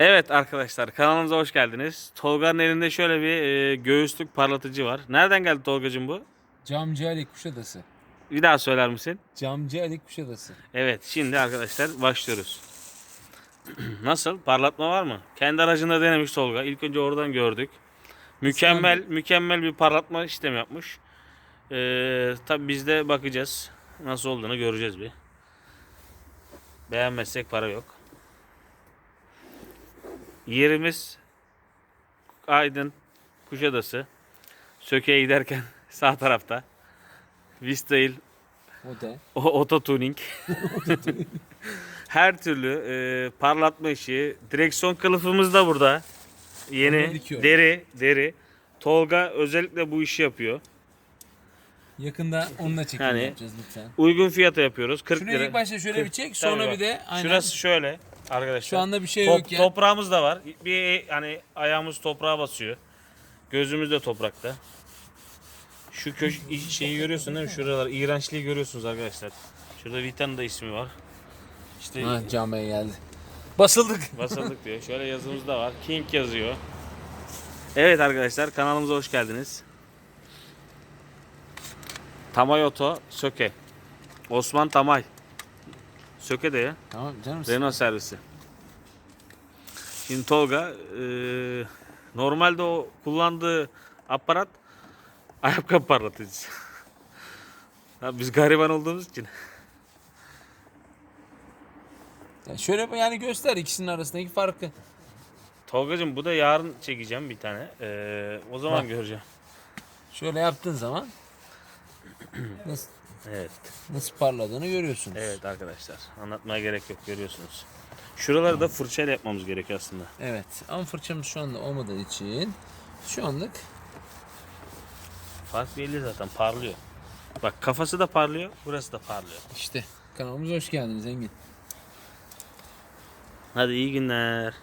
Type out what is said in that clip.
Evet arkadaşlar kanalımıza hoş geldiniz. Tolga'nın elinde şöyle bir e, göğüslük parlatıcı var. Nereden geldi Tolga'cığım bu? Camcı Ali Kuşadası. Bir daha söyler misin? Camcı Ali Kuşadası. Evet şimdi arkadaşlar başlıyoruz. Nasıl? Parlatma var mı? Kendi aracında denemiş Tolga. İlk önce oradan gördük. Mükemmel mükemmel bir parlatma işlemi yapmış. Ee, tabi biz de bakacağız. Nasıl olduğunu göreceğiz bir. Beğenmezsek para yok. Yerimiz Aydın Kuşadası. Söke'ye giderken sağ tarafta. Vistail O da. o oto tuning. Her türlü e, parlatma işi. Direksiyon kılıfımız da burada. Yeni dikiyor. deri deri. Tolga özellikle bu işi yapıyor. Yakında onunla çekim Yani- yapacağız lütfen. Uygun fiyata yapıyoruz. 40 Şunu lira. ilk başta şöyle bir çek sonra Tabii bir de aynen. Şurası şöyle arkadaşlar. Şu anda bir şey Top- yok ya. Toprağımız da var. Bir hani ayağımız toprağa basıyor. Gözümüz de toprakta. Şu köş şeyi görüyorsun değil mi? Şuralar iğrençliği görüyorsunuz arkadaşlar. Şurada Vitan da ismi var. İşte Ha camiye geldi. Basıldık. basıldık diyor. Şöyle yazımız da var. King yazıyor. Evet arkadaşlar kanalımıza hoş geldiniz. Tamay Oto Söke. Osman Tamay. Söke de ya. Tamam canım. Renault servisi. Şimdi Tolga e, normalde o kullandığı aparat ayakkabı parlatıcısı. Biz gariban olduğumuz için. Ya şöyle yani göster ikisinin arasındaki farkı. Tolgacığım bu da yarın çekeceğim bir tane. E, o zaman Bak. göreceğim. Şöyle yaptığın zaman Evet. nasıl parladığını görüyorsunuz. Evet arkadaşlar. Anlatmaya gerek yok görüyorsunuz. Şuraları da fırçayla yapmamız gerekiyor aslında. Evet. Ama fırçamız şu anda olmadığı için şu anlık Fark belli zaten parlıyor. Bak kafası da parlıyor, burası da parlıyor. işte kanalımıza hoş geldiniz Engin. Hadi iyi günler.